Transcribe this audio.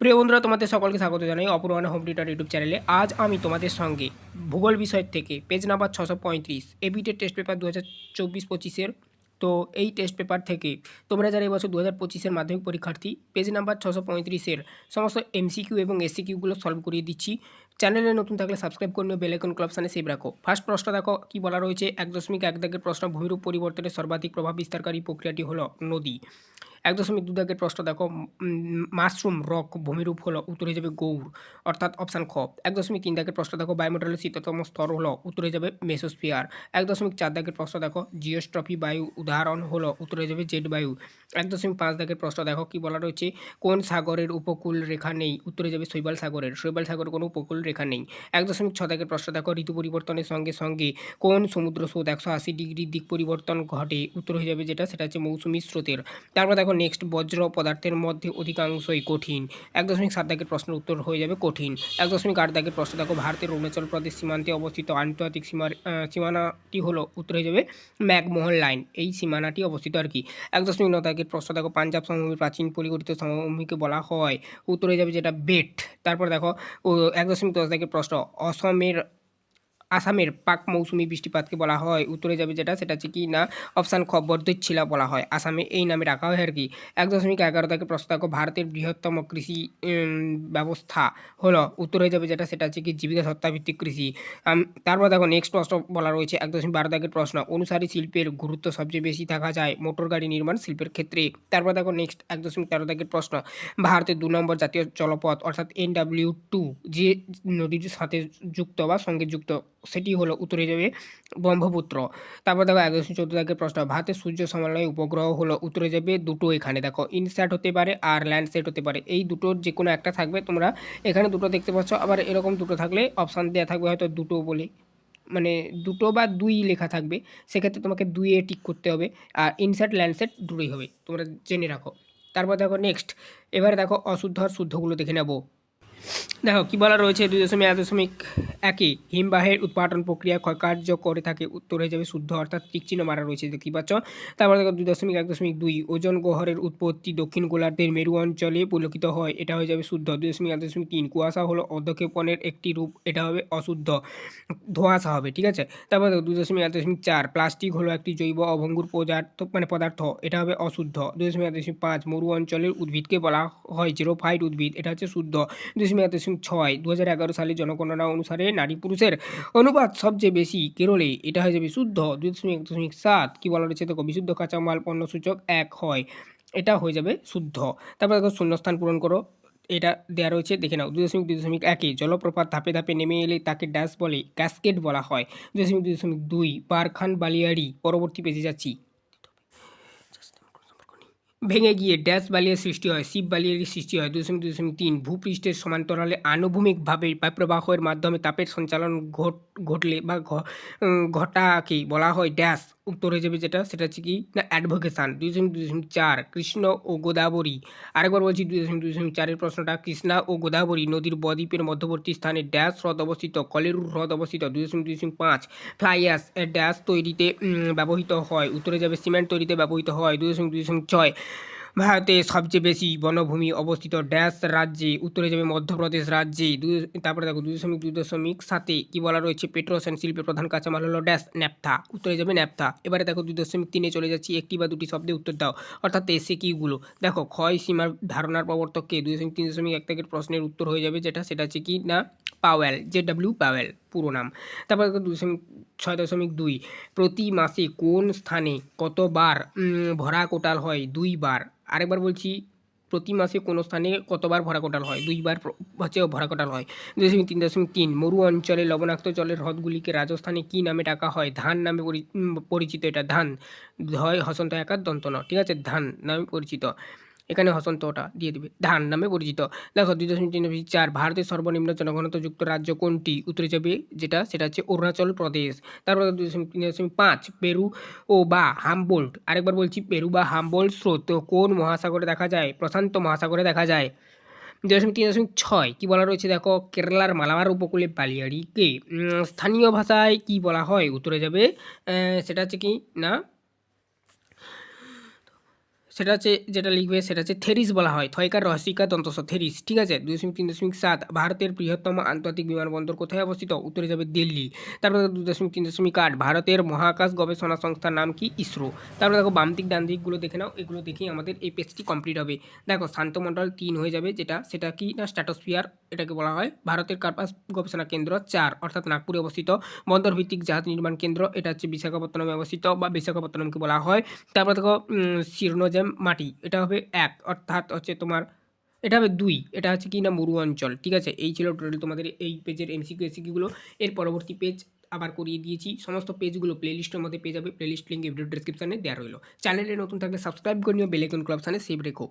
প্রিয় বন্ধুরা, তোমাদের সকলকে স্বাগত জানাই অপূর্বানা হোম টিউটার ইউটিউব চ্যানেলে। আজ আমি তোমাদের সঙ্গে ভূগোল বিষয় থেকে পেজ নাম্বার ছশো পঁয়ত্রিশ এবিটের টেস্ট পেপার দু হাজার চব্বিশ পঁচিশের। তো এই টেস্ট পেপার থেকে তোমরা যারা এবছর দু হাজার পঁচিশের মাধ্যমিক পরীক্ষার্থী পেজ নাম্বার ছশো পঁয়ত্রিশের সমস্ত এমসিকিউ এবং এসসিকিউগুলো সলভ করিয়ে দিচ্ছি। চ্যানেলে নতুন থাকলে সাবস্ক্রাইব করে নিও বেলাইকন ক্লাবসানে সেভ রাখো। ফার্স্ট প্রশ্ন দেখো, কি বলা রয়েছে? এক দশমিক এক দাগের প্রশ্ন, ভূমিরূপ পরিবর্তনের সর্বাধিক প্রভাব বিস্তারকারী প্রক্রিয়াটি হলো নদী। এক দশমিক দু দাগের প্রশ্ন দেখো মাশরুম রক ভূমিরূপ হলো উত্তর হয়ে যাবে গৌর অর্থাৎ অপশান খ। এক দশমিক তিন দাগের প্রশ্ন দেখো, বায়ুমণ্ডলের শীততম স্তর হলো উত্তরে যাবে মেসোস্ফিয়ার এক দশমিক চার দাগের প্রশ্ন দেখো জিওস্ট্রফি বায়ু উদাহরণ হলো উত্তরে যাবে জেড বায়ু। এক দশমিক পাঁচ দাগের প্রশ্ন দেখো, কি বলা রয়েছে? কোন সাগরের উপকূল রেখা নেই? উত্তরে যাবে শৈবাল সাগরের শৈবাল সাগরের কোনো উপকূল রেখা নেই। এক দশমিক ছ দাগের প্রশ্ন দেখো, ঋতু পরিবর্তনের সঙ্গে সঙ্গে কোন সমুদ্র স্রোত একশো আশি ডিগ্রি দিক পরিবর্তন ঘটে? উত্তর হয়ে যাবে যেটা, সেটা হচ্ছে মৌসুমী স্রোতের। তারপর দেখো নেক্সট বজ্র পদার্থের মধ্যে অধিকাংশই কঠিন। এক দশমিক সাত দাগের প্রশ্নের উত্তর হয়ে যাবে কঠিন। এক দশমিক আট দাগের প্রশ্ন দেখো, ভারতের অরুণাচল প্রদেশ সীমান্তে অবস্থিত আন্তর্জাতিক সীমার সীমানাটি হলো, উত্তর হয়ে যাবে ম্যাকমোহন লাইন। এই সীমানাটি অবস্থিত আর কি। এক দশমিক ন দাগের প্রশ্ন দেখো, পাঞ্জাব সমভূমির প্রাচীন পরিগঠিত সমভূমিকে বলা হয়। উত্তরে যাবে যেটা বেট। তারপর দেখো এক দশমিক দশ দাগের প্রশ্ন, অসমের আসামের পাক মৌসুমি বৃষ্টিপাতকে বলা হয়। উত্তরে যাবে যেটা, সেটা হচ্ছে কি না, অপশান খ বর্ধচ্ছিলা বলা হয়। আসামে এই নামে রাখা হয় আর কি। এক দশমিক এগারো থেকে দেখো ভারতের বৃহত্তম কৃষি ব্যবস্থা হলো। উত্তরে যাবে যেটা, সেটা হচ্ছে কি জীবিকা সত্তাভিত্তিক কৃষি। তারপর দেখো নেক্সট প্রশ্ন বলা রয়েছে, এক দশমিক বারো দাগের প্রশ্ন, অনুসারী শিল্পের গুরুত্ব সবচেয়ে বেশি দেখা যায় মোটর গাড়ি নির্মাণ শিল্পের ক্ষেত্রে? তারপর দেখো নেক্সট এক দশমিক তেরো দাগের প্রশ্ন, ভারতের দু নম্বর জাতীয় জলপথ, অর্থাৎ এনডাব্লিউ টু যে নদীর সাথে যুক্ত বা সঙ্গে যুক্ত সেটি হলো উত্তরে যাবে ব্রহ্মপুত্র। তারপর দেখো এক দশমিক চোদ্দ দাগের প্রশ্ন, ভারতের সূর্য সমন্বয় উপগ্রহ হলো উত্তরে যাবে দুটো এখানে। দেখো ইনস্যাট হতে পারে আর ল্যান্ডসেট হতে পারে। এই দুটোর যে কোনো একটা থাকবে, তোমরা এখানে দুটো দেখতে পাচ্ছ। আবার এরকম দুটো থাকলে অপশান দেওয়া থাকবে হয়তো দুটো বলে। মানে দুটো বা দুই লেখা থাকবে, সেক্ষেত্রে তোমাকে দুইয়ে টিক করতে হবে আর ইনসার্ট ল্যান্ডসেট দুটোই হবে। তোমরা জেনে রাখো। তারপর দেখো নেক্সট এবারে দেখো অশুদ্ধ আর শুদ্ধগুলো দেখে নেব। দেখো, কী বলা রয়েছে? দুই দশমিক, এক দশমিক একই হিমবাহের উৎপাদন প্রক্রিয়া ক্ষয়কার্য করে থাকে, উত্তর হয়ে যাবে শুদ্ধ, অর্থাৎ টিকচিহ্ন মারা রয়েছে, দেখতে পাচ্ছ? তারপর দেখো, দুই দশমিক, এক দশমিক দুই ওজন গহরের উৎপত্তি দক্ষিণ গোলার্ধের মেরু অঞ্চলে পরিলক্ষিত হয়, এটা হয়ে যাবে শুদ্ধ। দুই দশমিক, এক দশমিক তিন, কুয়াশা হলো অধ্যক্ষেপণের একটি রূপ, এটা হবে অশুদ্ধ, ধোঁয়াশা হবে, ঠিক আছে? তারপর দেখো, দুই দশমিক, এক দশমিক চার, প্লাস্টিক হলো একটি জৈব অভঙ্গুর পদার্থ মানে পদার্থ, এটা হবে অশুদ্ধ। দুই দশমিক, এক দশমিক পাঁচ, মরু অঞ্চলের উদ্ভিদকে বলা হয়, জিরোফাইট উদ্ভিদ, এটা হচ্ছে শুদ্ধ। দুই দশমিক এক দশমিক ছয় দু হাজার এগারো সালের জনগণনা অনুসারে নারী পুরুষের অনুপাত সবচেয়ে বেশি কেরলে এটা হয়ে যাবে শুদ্ধ দুই দশমিক দশমিক সাত। কী বলা রয়েছে? দেখো, বিশুদ্ধ কাঁচামাল পণ্য সূচক এক হয়, এটা হয়ে যাবে শুদ্ধ। তারপর দেখো, শূন্যস্থান পূরণ করো, এটা দেওয়া রয়েছে, দেখে নাও দুই দশমিক দুই দশমিক একে, জলপ্রপাত ধাপে ধাপে নেমে এলে তাকে ড্যাশ বলে ক্যাসকেট বলা হয়। দুই দশমিক দুই দশমিক দুই, বারখান, বালিয়াড়ি, পরবর্তী পেজে যাচ্ছি। ভেঙে গিয়ে ড্যাশ বালিয়ার সৃষ্টি হয়, শিব বালিয়ারই সৃষ্টি হয়। দশমিক দশমিক তিন, ভূপৃষ্ঠের সমান্তরালে আনুভূমিকভাবে বায়ুপ্রবাহের মাধ্যমে তাপের সঞ্চালন ঘট, ঘটলে বা ঘটাকে বলা হয় ড্যাশ। উত্তর হয়ে যাবে যেটা, সেটা হচ্ছে কি, না অ্যাডভোকেশান দুই দশমিক দুই দশমিক চার, কৃষ্ণ ও গোদাবরী। আরেকবার বলছি, দুই দশমিক দুই দশমিক চারের প্রশ্নটা, কৃষ্ণা ও গোদাবরী নদীর বদ্বীপের মধ্যবর্তী স্থানে ড্যাশ হ্রদ অবস্থিত, কলেরুর হ্রদ অবস্থিত, দুই দশমিক দুই দশমিক পাঁচ, ফ্লাইয়াস ড্যাশ তৈরিতে ব্যবহৃত হয়, উত্তরে যাবে সিমেন্ট তৈরিতে ব্যবহৃত হয়, দুই দশমিক দুই দশমিক ছয়। ভারতে সবচেয়ে বেশি বনভূমি অবস্থিত ড্যাশ রাজ্যে, উত্তরে যাবে মধ্যপ্রদেশ রাজ্যে। দুই তারপরে দেখো দুই দশমিক দুই দশমিক সাতে কী বলা রয়েছে? পেট্রোসেন শিল্পের প্রধান কাঁচামাল হলো ড্যাশ, ন্যাপথা। উত্তরে যাবে ন্যাপথা। এবারে দেখো দুই দশমিক তিনে চলে যাচ্ছি। একটি বা দুটি শব্দে উত্তর দাও। অর্থাৎ এসে কিগুলো দেখো, ক্ষয় সীমার ধারণার প্রবর্তককে দুই দশমিক তিন দশমিক এক থেকে প্রশ্নের উত্তর হয়ে যাবে যেটা, সেটা হচ্ছে কি? না, পাওয়েল, জে ডাব্লিউ পাওয়েল, পুরো নাম। তারপর দুই দশমিক ছয় দশমিক দুই। প্রতি মাসে কোন স্থানে কতবার ভরা কোটাল হয়? দুইবার। আরেকবার বলছি, প্রতি মাসে কোনো স্থানে কতবার ভরা কোটাল হয়? দুইবার হচ্ছে ভরা কোটাল হয়। দুই দশমিক তিন দশমিক তিন, মরু অঞ্চলে লবণাক্ত জলের হ্রদগুলিকে রাজস্থানে কী নামে ডাকা হয়? ধান নামে পরি- পরিচিত এটা। ধান হয় হসন্ত একার দন্ত ঠিক আছে? ধান নামে পরিচিত। এখানে হসন্ত ওটা দিয়ে দিবে। ধান নামে পরিচিত। দেখো, দুই দশমিক তিন দশমিক চার, ভারতের সর্বনিম্ন জনঘনত্বযুক্ত রাজ্য কোনটি? উত্তরে যাবে যেটা, সেটা হচ্ছে অরুণাচল প্রদেশ। তারপর দুই দশমিক তিন দশমিক পাঁচ, পেরু ও বা হামবোল্ট। আরেকবার বলছি, পেরু বা হামবোল্ট স্রোত কোন মহাসাগরে দেখা যায়? প্রশান্ত মহাসাগরে দেখা যায়। দুই দশমিক তিন দশমিক ছয়, কী বলা রয়েছে? দেখো, কেরালার মালাবার উপকূলে বালিয়াড়িকে। স্থানীয় ভাষায় কি বলা হয়? উত্তরে যাবে সেটা হচ্ছে কি? না সেটা হচ্ছে যেটা লিখবে সেটা হচ্ছে থেরিস বলা হয়। থয়কার রহস্যিকা দন্তস থেরিস। ঠিক আছে? দুই দশমিক তিন দশমিক সাত, ভারতের বৃহত্তম আন্তর্জাতিক বিমানবন্দর কোথায় অবস্থিত? উত্তরে যাবে দিল্লি। তারপরে দুই দশমিক তিন দশমিক আট, ভারতের মহাকাশ গবেষণা সংস্থার নাম কি? ইসরো। তারপরে দেখো বাম দিক ডান দিকগুলো দেখে নাও। এগুলো দেখেই আমাদের এই পেজটি কমপ্লিট হবে। দেখো, শান্তমণ্ডল তিন হয়ে যাবে, যেটা, সেটা কি না? স্ট্যাটোস্ফিয়ার এটাকে বলা হয়। ভারতের কার্পাস গবেষণা কেন্দ্র চার, অর্থাৎ নাগপুরে অবস্থিত। বন্দর ভিত্তিক জাহাজ নির্মাণ কেন্দ্র, এটা হচ্ছে বিশাখাপত্তনমে অবস্থিত বা বিশাখাপত্তনমকে বলা হয়। তারপরে দেখো শিরনোজেম মাটি, এটা হবে এক, অর্থাৎ হচ্ছে তোমার, এটা হবে দুই, এটা হচ্ছে কি না মরু অঞ্চল ঠিক আছে? এই ছিল টোটাল তোমাদের এই পেজের এমসিকিউ এসিকিউগুলো এর পরবর্তী পেজ আবার করিয়ে দিয়েছি। সমস্ত পেজগুলো প্লেলিস্টের মধ্যে পেয়ে যাবে। প্লেলিস্ট লিঙ্ক ভিডিও ডিসক্রিপশানে দেওয়া রইল। চ্যানেলে নতুন থাকলে সাবস্ক্রাইব করে নিও বেলাইকন ক্লাবসানে সেভ রেখো।